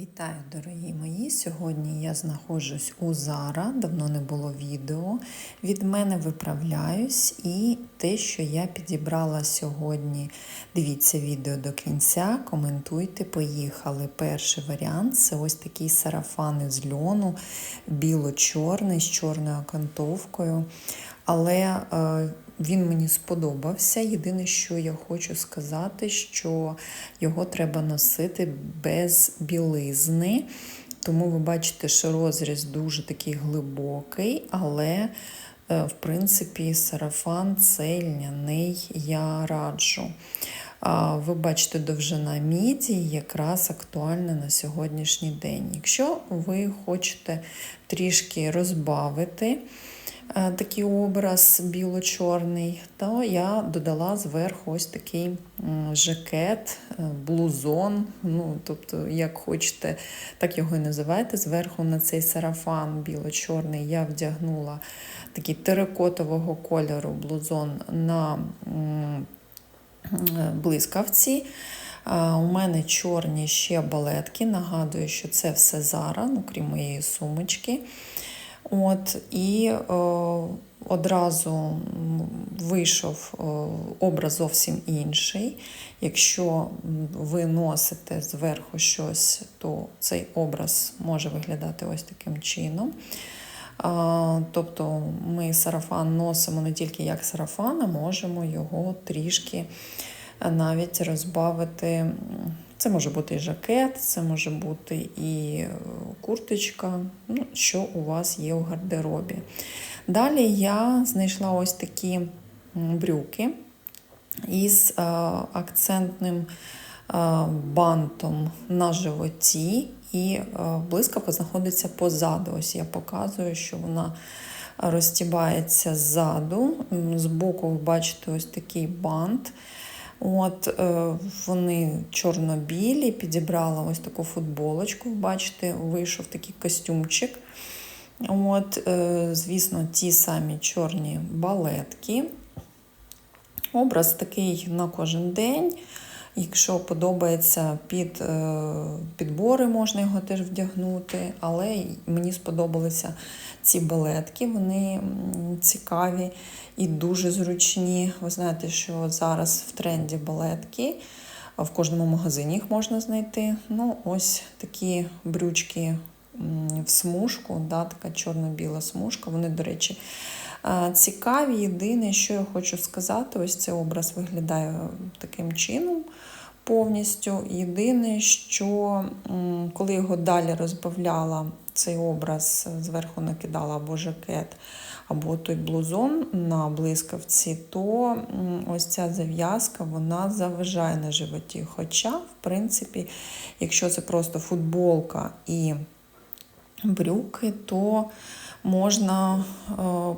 Вітаю, дорогі мої! Сьогодні я знаходжусь у Зара, давно не було відео. Від мене виправляюсь і те, що я підібрала сьогодні. Дивіться відео до кінця, коментуйте, поїхали. Перший варіант це ось такий сарафан із льону, біло-чорний з чорною окантовкою. Але е, він мені сподобався. Єдине, що я хочу сказати, що його треба носити без білизни. Тому ви бачите, що розріз дуже такий глибокий, але, е, в принципі, сарафан цей льняний я раджу. Ви бачите, довжина міді якраз актуальна на сьогоднішній день. Якщо ви хочете трішки розбавити, такий образ біло-чорний, то я додала зверху ось такий жакет, е, блузон. ну, Тобто, як хочете, так його і називайте. Зверху на цей сарафан біло-чорний я вдягнула такий теракотового кольору блузон на блискавці. У мене чорні ще балетки. Нагадую, що це все Зара, ну, крім моєї сумочки. От, І е, одразу вийшов е, образ зовсім інший. Якщо ви носите зверху щось, то цей образ може виглядати ось таким чином. Тобто ми сарафан носимо не тільки як сарафан, а можемо його трішки навіть розбавити це може бути і жакет, це може бути і е, курточка, ну, що у вас є у гардеробі. Далі я знайшла ось такі брюки із е, акцентним е, бантом на животі, і блискавка знаходиться позаду. Ось я показую, що вона розтібається ззаду. Збоку ви бачите ось такий бант. От е, Вони чорно-білі, підібрала ось таку футболочку. Бачите, вийшов такий костюмчик. От, е, Звісно, ті самі чорні балетки. Образ такий на кожен день. Якщо подобається під е, підбори, можна його теж вдягнути. Але мені сподобалися ці балетки, вони цікаві і дуже зручні. Ви знаєте, що зараз в тренді балетки, в кожному магазині їх можна знайти. Ну, ось такі брючки в смужку, да, така чорно-біла смужка. Вони, до речі, цікаві. Єдине, що я хочу сказати, ось цей образ виглядає таким чином. Повністю єдине, що коли його далі розбавляла цей образ, зверху накидала або жакет, або той блузон на блискавці, то ось ця зав'язка вона заважає на животі. Хоча, в принципі, якщо це просто футболка і брюки, то можна е,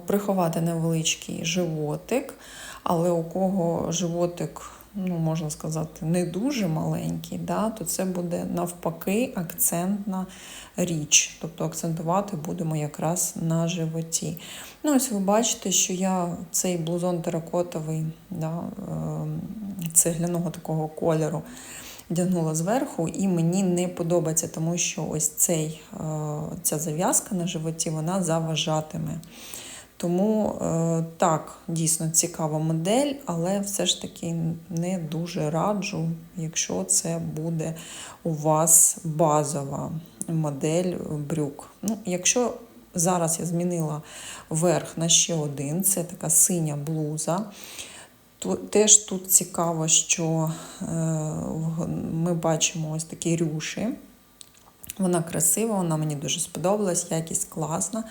приховати невеличкий животик, але у кого животик ну, можна сказати, не дуже маленький, да, то це буде навпаки акцентна річ. Тобто акцентувати будемо якраз на животі. Ну, Ось ви бачите, що я цей блузон теракотовий, да, ем, цегляного такого кольору. Вдягнула зверху, і мені не подобається, тому що ось цей, е, ця зав'язка на животі вона заважатиме. Тому е, так, дійсно цікава модель, але все ж таки не дуже раджу, якщо це буде у вас базова модель брюк. Ну, Якщо зараз я змінила верх на ще один, це така синя блуза. Теж тут цікаво, що е, ми бачимо ось такі рюші. Вона красива, вона мені дуже сподобалась, якість класна,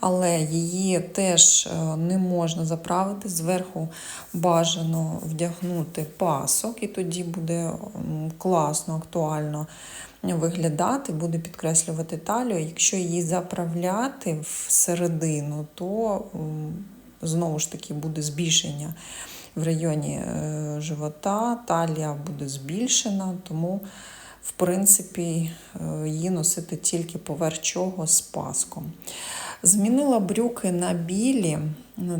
але її теж е, не можна заправити. Зверху бажано вдягнути пасок, і тоді буде класно, актуально виглядати, буде підкреслювати талію. Якщо її заправляти всередину, то знову ж таки буде збільшення в районі е, живота, талія буде збільшена, тому в принципі, е, її носити тільки поверх чого з паском. Змінила брюки на білі,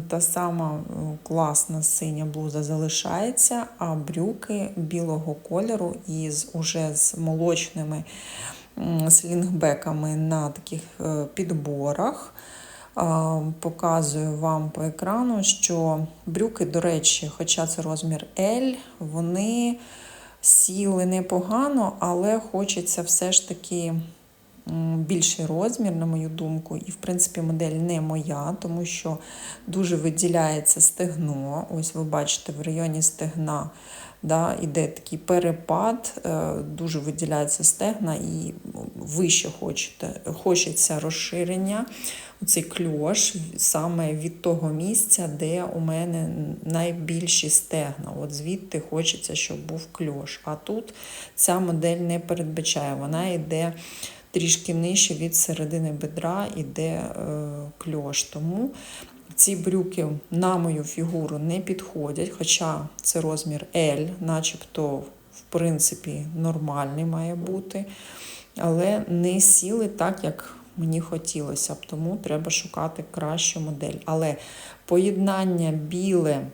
та сама е, класна синя блуза залишається, а брюки білого кольору із уже з молочними слінгбеками на таких підборах. Показую вам по екрану, що брюки, до речі, хоча це розмір L, вони сіли непогано, але хочеться все ж таки більший розмір, на мою думку. І, в принципі, модель не моя, тому що дуже виділяється стегно. Ось ви бачите, в районі стегна да, іде такий перепад, е, дуже виділяється стегна і вище хочете, хочеться розширення. Оцей кльош саме від того місця, де у мене найбільші стегна. От звідти хочеться, щоб був кльош. А тут ця модель не передбачає, вона йде трішки нижче від середини бедра, іде е, кльош. Тому ці брюки на мою фігуру не підходять, хоча це розмір L, начебто, в принципі, нормальний має бути. Але не сіли так, як мені хотілося б, тому треба шукати кращу модель. Але поєднання біле,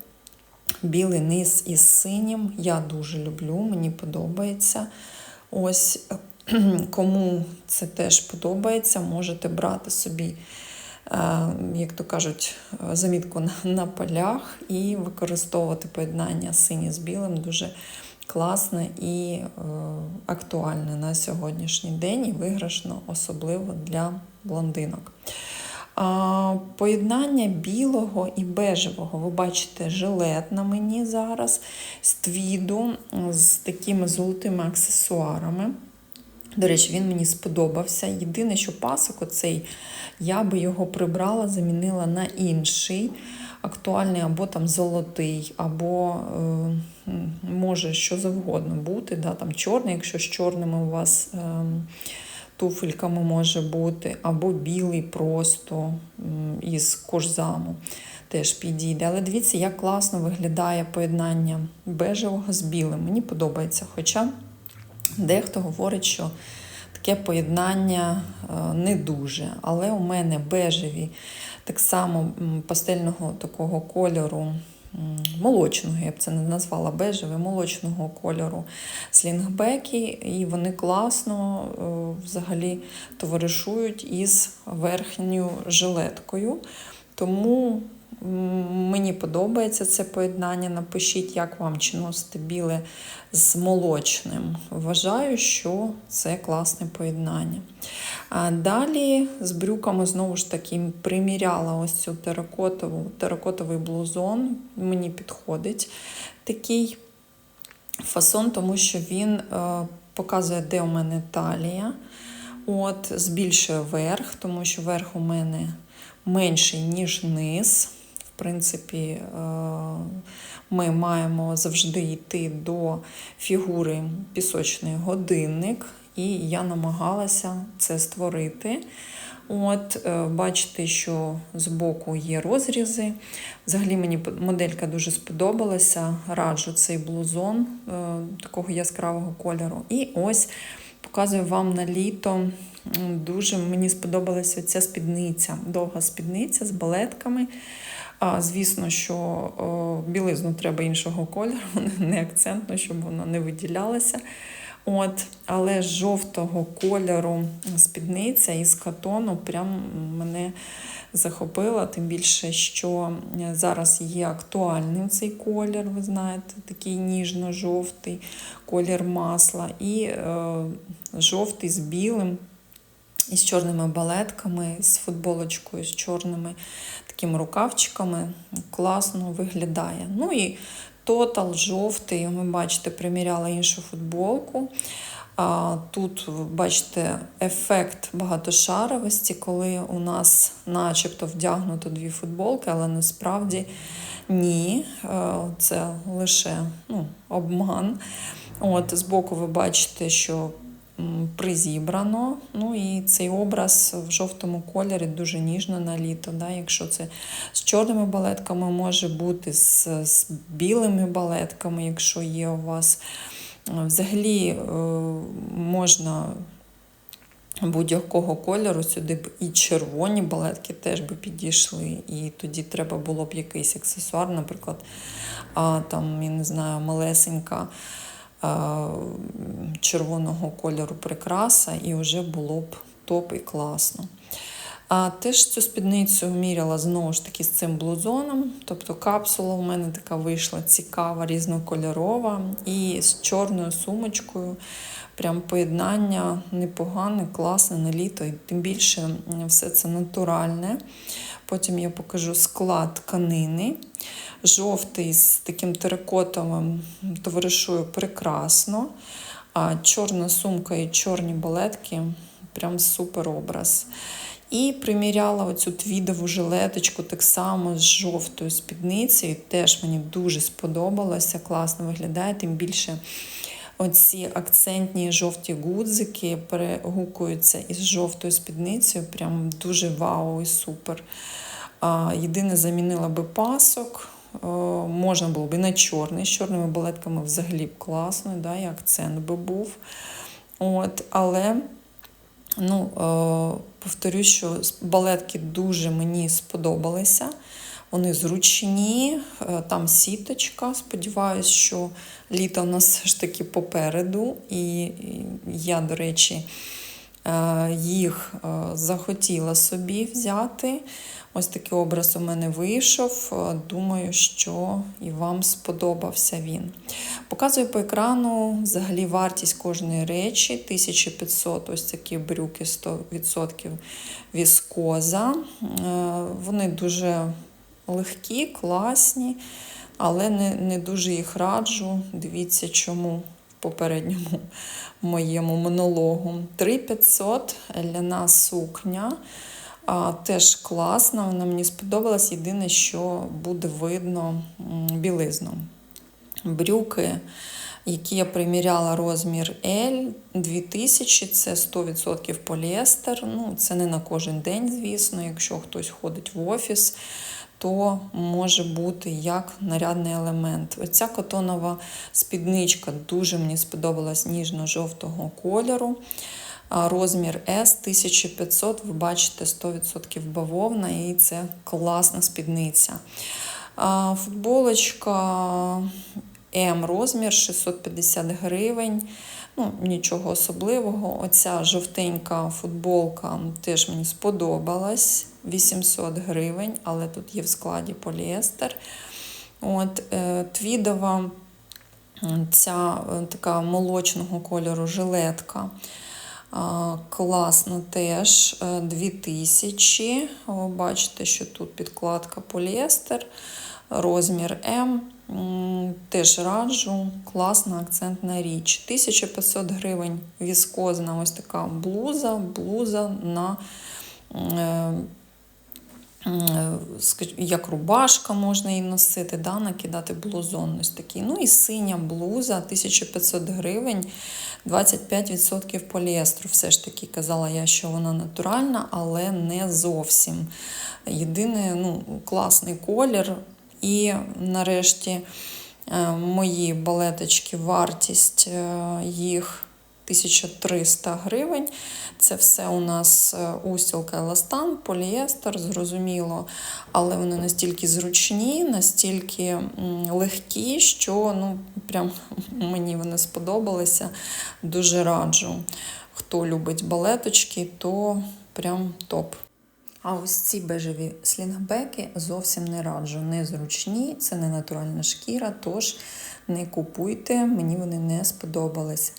білий низ із синім я дуже люблю, мені подобається. Ось кому це теж подобається, можете брати собі, е, як то кажуть, замітку на, полях і використовувати поєднання синє з білим дуже класне і е, актуальне на сьогоднішній день і виграшно, особливо для блондинок. Поєднання білого і бежевого. Ви бачите жилет на мені зараз з твіду, з такими золотими аксесуарами. До речі, він мені сподобався. Єдине, що пасок оцей, я би його прибрала, замінила на інший, актуальний або там золотий, або е, може що завгодно бути. Да, там Чорний, якщо з чорними у вас е, туфельками може бути, або білий просто е, із кожзаму. Теж підійде. Але дивіться, як класно виглядає поєднання бежевого з білим. Мені подобається. Хоча Дехто говорить, що таке поєднання е, не дуже. Але у мене бежеві, так само пастельного такого кольору, молочного, я б це не назвала бежеве, молочного кольору слінгбеки, і вони класно е, взагалі товаришують із верхньою жилеткою. Тому Мені подобається це поєднання. Напишіть, як вам чи носити біле з молочним. Вважаю, що це класне поєднання. Далі з брюками знову ж таки приміряла ось цю теракотову, теракотовий блузон. Мені підходить такий фасон, тому що він е, показує, де у мене талія. От, Збільшує верх, тому що верх у мене менший, ніж низ принципі, е, ми маємо завжди йти до фігури пісочний годинник, і я намагалася це створити. От, е, Бачите, що збоку є розрізи. Взагалі мені моделька дуже сподобалася. Раджу цей блузон е, такого яскравого кольору. І ось показую вам на літо. Дуже мені сподобалася ця спідниця, довга спідниця з балетками. А звісно, що білизну треба іншого кольору, не акцентно, щоб вона не виділялася. От, Але жовтого кольору спідниця із катону прям мене захопила, тим більше, що зараз є актуальним цей колір, ви знаєте, такий ніжно-жовтий колір масла, і е, жовтий з білим. І з чорними балетками, з футболочкою, з чорними такими рукавчиками. Класно виглядає. Ну і тотал жовтий, ви бачите, приміряла іншу футболку. Тут, бачите, ефект багатошаровості, коли у нас начебто вдягнуто дві футболки, але насправді ні. Це лише ну, обман. От, Збоку ви бачите, що призібрано. Ну і цей образ в жовтому кольорі дуже ніжно на літо. Да? Якщо це з чорними балетками, може бути з, з білими балетками, якщо є у вас. Взагалі е, можна будь-якого кольору сюди б і червоні балетки теж би підійшли. І тоді треба було б якийсь аксесуар, наприклад, там, я не знаю, малесенька червоного кольору прикраса, і вже було б топ і класно. А теж цю спідницю міряла знову ж таки з цим блузоном. Тобто капсула у мене така вийшла цікава, різнокольорова. І з чорною сумочкою. Прям поєднання непогане, класне на літо, і тим більше все це натуральне. Потім я покажу склад тканини. Жовтий з таким терикотовим товаришує прекрасно. А чорна сумка і чорні балетки прям супер образ. І приміряла оцю твідову жилеточку так само з жовтою спідницею. Теж мені дуже сподобалося, класно виглядає, тим більше. Оці акцентні жовті гудзики перегукуються із жовтою спідницею. Прям дуже вау і супер. Єдине, замінила би пасок. Можна було б і на чорний. З чорними балетками взагалі б класно, да, і акцент би був. От, Але ну, повторюсь, що балетки дуже мені сподобалися. Вони зручні, е, там сіточка. Сподіваюсь, що літо у нас все ж таки попереду. І я, до речі, е, їх е, захотіла собі взяти. Ось такий образ у мене вийшов. Думаю, що і вам сподобався він. Показую по екрану взагалі вартість кожної речі 1500 ось такі брюки 100% віскоза. Вони дуже легкі, класні, але не не дуже їх раджу. Дивіться, чому попередньому моєму монологу. 3500 ляна сукня. А, Теж класна, вона мені сподобалась. Єдине, що буде видно білизну. Брюки, які я приміряла розмір L 2000, це 100% поліестер. Ну, Це не на кожен день, звісно, якщо хтось ходить в офіс то може бути як нарядний елемент. Оця котонова спідничка дуже мені сподобалась ніжно-жовтого кольору. Розмір S 1500, ви бачите, 100% бавовна, і це класна спідниця. Футболочка М розмір 650 гривень. Ну, Нічого особливого. Оця жовтенька футболка теж мені сподобалась. 800 гривень, але тут є в складі поліестер. От, е, Твідова ця е, така молочного кольору жилетка. Класно теж 2000. Ви бачите, що тут підкладка поліестер, розмір М. Теж раджу, класна акцентна річ. 1500 гривень віскозна ось така блуза, блуза на е, як рубашка можна її носити, да, накидати блузон ось такий. Ну і синя блуза 1500 гривень, 25% поліестру. Все ж таки казала я, що вона натуральна, але не зовсім. Єдине, ну, класний колір. І нарешті е, мої балеточки, вартість е, їх 1300 гривень. Це все у нас е, устілка еластан, поліестер, зрозуміло, але вони настільки зручні, настільки легкі, що ну, прям мені вони сподобалися. Дуже раджу. Хто любить балеточки, то прям топ. А ось ці бежеві слінгбеки зовсім не раджу. Незручні, це не натуральна шкіра, тож не купуйте, мені вони не сподобалися.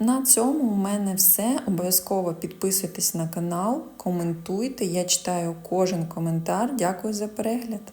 На цьому у мене все. Обов'язково підписуйтесь на канал, коментуйте. Я читаю кожен коментар. Дякую за перегляд.